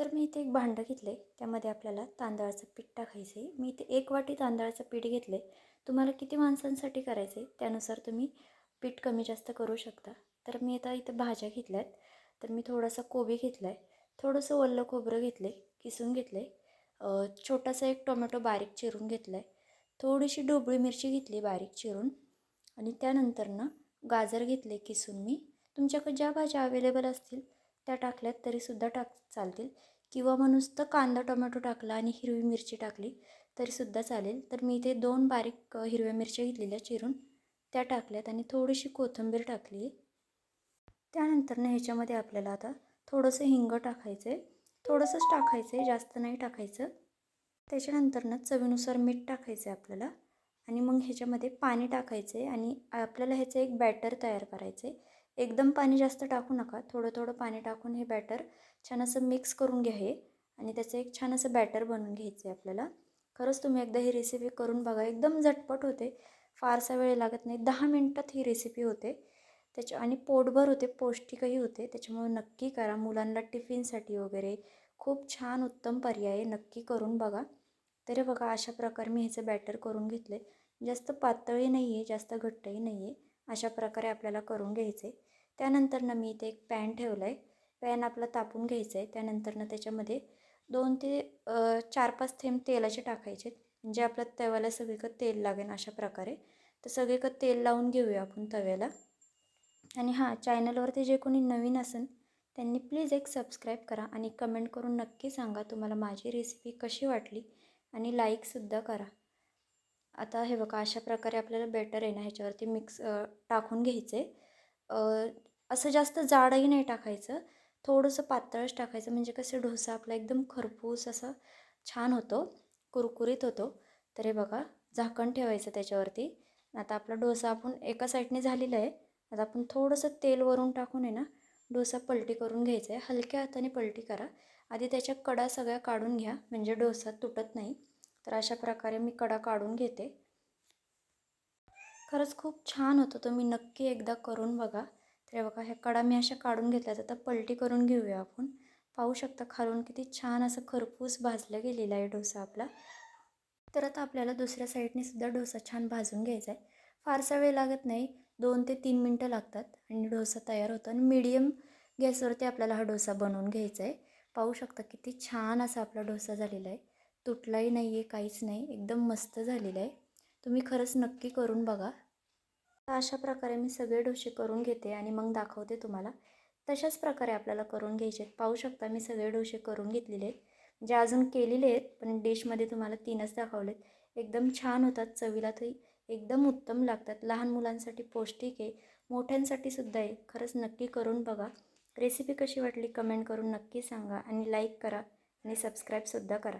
तर मी इथे एक भांडं घेतलं आहे त्यामध्ये आपल्याला तांदळाचं पीठ टाकायचं आहे मी इथे एक वाटी तांदळाचं पीठ घेतलं आहे तुम्हाला किती माणसांसाठी करायचं आहे त्यानुसार तुम्ही पीठ कमी जास्त करू शकता. तर मी आता इथं भाज्या घेतल्या आहेत तर मी थोडासा कोबी घेतला आहे थोडंसं वल्लं खोबरं घेतलं आहे किसून घेतलं आहे छोटासा एक टोमॅटो बारीक चिरून घेतला आहे थोडीशी ढोबळी मिरची घेतली बारीक चिरून. आणि त्यानंतर ना गाजर घेतले किसून मी. तुमच्याकडे ज्या भाज्या अवेलेबल असतील त्या टाकल्यात तरीसुद्धा टाक चालतील. किंवा मग नुसतं कांदा टोमॅटो टाकला आणि हिरवी मिरची टाकली तरीसुद्धा चालेल. तर मी इथे दोन बारीक हिरव्या मिरच्या घेतलेल्या चिरून त्या टाकल्यात आणि थोडीशी कोथिंबीर टाकली त्यानंतरनं ह्याच्यामध्ये आपल्याला आता थोडंसं हिंग टाकायचं आहे थोडंसंच टाकायचं आहे जास्त नाही टाकायचं. त्याच्यानंतरनं चवीनुसार मीठ टाकायचं आहे आपल्याला. आणि मग ह्याच्यामध्ये पाणी टाकायचं आहे आणि आपल्याला ह्याचं एक बॅटर तयार करायचं आहे एकदम पाणी जास्त टाकू नका. थोडं थोडं पाणी टाकून हे बॅटर छान असं मिक्स करून घ्या हे. आणि त्याचं एक छान असं बॅटर बनवून घ्यायचं आहे आपल्याला. खरंच तुम्ही एकदा ही रेसिपी करून बघा. एकदम झटपट होते. फारसा वेळ लागत नाही. दहा मिनटात ही रेसिपी होते. त्याच्या आणि पोटभर होते. पौष्टिकही होते. त्याच्यामुळे नक्की करा. मुलांना टिफिनसाठी वगैरे खूप छान उत्तम पर्याय आहे. नक्की करून बघा. तरी बघा अशा प्रकारे मी ह्याचं बॅटर करून घेतलं आहे जास्त पातळही नाही आहे जास्त घट्टही नाही आहे अशा प्रकारे आपल्याला करून घ्यायचं त्यानंतरनं मी इथे एक पॅन ठेवला आहे पॅन आपला तापून घ्यायचं आहे त्यानंतरनं त्याच्यामध्ये दोन ते चार पाच थेंब तेलाचे टाकायचे म्हणजे आपल्या तव्याला सगळीकडं तेल लागेल अशा प्रकारे. तर सगळीकडं तेल लावून घेऊया आपण तव्याला. आणि हां चॅनलवरती जे कोणी नवीन असेल त्यांनी प्लीज एक सबस्क्राईब करा आणि कमेंट करून नक्की सांगा तुम्हाला माझी रेसिपी कशी वाटली आणि लाईकसुद्धा करा. आता हे बघा अशा प्रकारे आपल्याला बेटर आहे ना ह्याच्यावरती मिक्स टाकून घ्यायचं आहे असं जास्त जाडही नाही टाकायचं. थोडंसं पातळच टाकायचं. म्हणजे कसं डोसा आपला एकदम खरपूस असं छान होतो. कुरकुरीत होतो. तर हे बघा झाकण ठेवायचं त्याच्यावरती. आता आपला डोसा आपण एका साईडने झालेला आहे. आता आपण थोडंसं तेल वरून टाकून आहे ना डोसा पलटी करून घ्यायचा आहे. हलक्या हाताने पलटी करा. आधी त्याच्या कडा सगळ्या काढून घ्या. म्हणजे डोसा तुटत नाही. तर अशा प्रकारे मी कडा काढून घेते. खरंच खूप छान होतं. तुम्ही नक्की एकदा करून बघा. तर बघा ह्या कडा मी अशा काढून घेतल्या तर पलटी करून घेऊया आपण. पाहू शकता खालून किती छान असं खरपूस भाजलं गेलेला आहे डोसा आपला. तर आता आपल्याला दुसऱ्या साईडने सुद्धा डोसा छान भाजून घ्यायचा आहे. फारसा वेळ लागत नाही. दोन ते तीन मिनटं लागतात आणि डोसा तयार होतो आणि मीडियम गॅसवरती आपल्याला हा डोसा बनवून घ्यायचा आहे. पाहू शकता किती छान असा आपला डोसा झालेला आहे. तुटलाही नाही आहे काहीच नाही. एकदम मस्त झालेला आहे. तुम्ही खरंच नक्की करून बघा. तर अशा प्रकारे मी सगळे डोसे करून घेते आणि मग दाखवते तुम्हाला. तशाच प्रकारे आपल्याला करून घ्यायचे आहेत. पाहू शकता मी सगळे डोसे करून घेतलेले आहेत. म्हणजे अजून केलेले आहेत पण डिशमध्ये तुम्हाला तीनच दाखवलेत. एकदम छान होतात चवीला तरी एकदम उत्तम लागतात. लहान मुलांसाठी पौष्टिक आहे. मोठ्यांसाठी सुद्धा आहे. खरंच नक्की करून बघा. रेसिपी कशी वाटली कमेंट करून नक्की सांगा आणि लाईक करा आणि सबस्क्राईबसुद्धा करा.